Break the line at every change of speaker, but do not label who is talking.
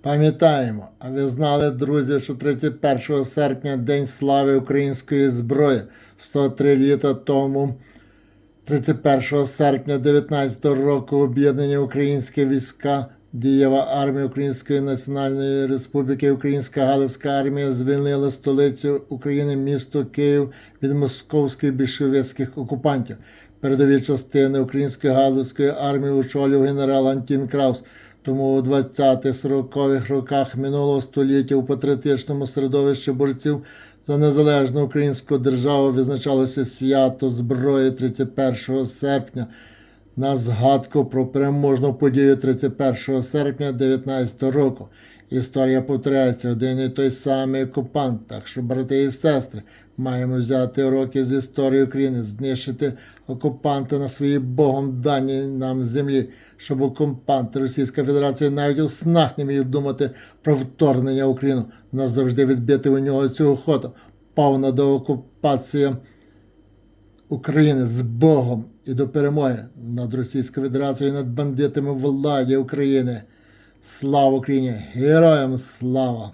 Пам'ятаємо, а ви знали, друзі, що 31 серпня День слави української зброї 103 літа тому. 31 серпня 19 року об'єднані українські війська, дієва армія Української Національної Республіки, Українська Галицька армія звільнила столицю України, місто Київ від московських більшовицьких окупантів. Передові частини Української Галицької армії очолював генерал Антін Краус. Тому у 20-40-х роках минулого століття у патріотичному середовищі борців за незалежну українську державу визначалося свято зброї 31 серпня на згадку про переможну подію 31 серпня 19 року. Історія повторяється один і той самий окупант. Так що, брати і сестри, маємо взяти уроки з історії України, знищити окупанта на своїй Богом даній нам землі, щоб окупант Російська Федерація навіть у снах не міг думати про вторгнення в Україну. Назавжди відбити у нього цю охоту. Повна доокупація України з Богом і до перемоги над Російською Федерацією, над бандитами владі України. Слава Україні! Героям слава!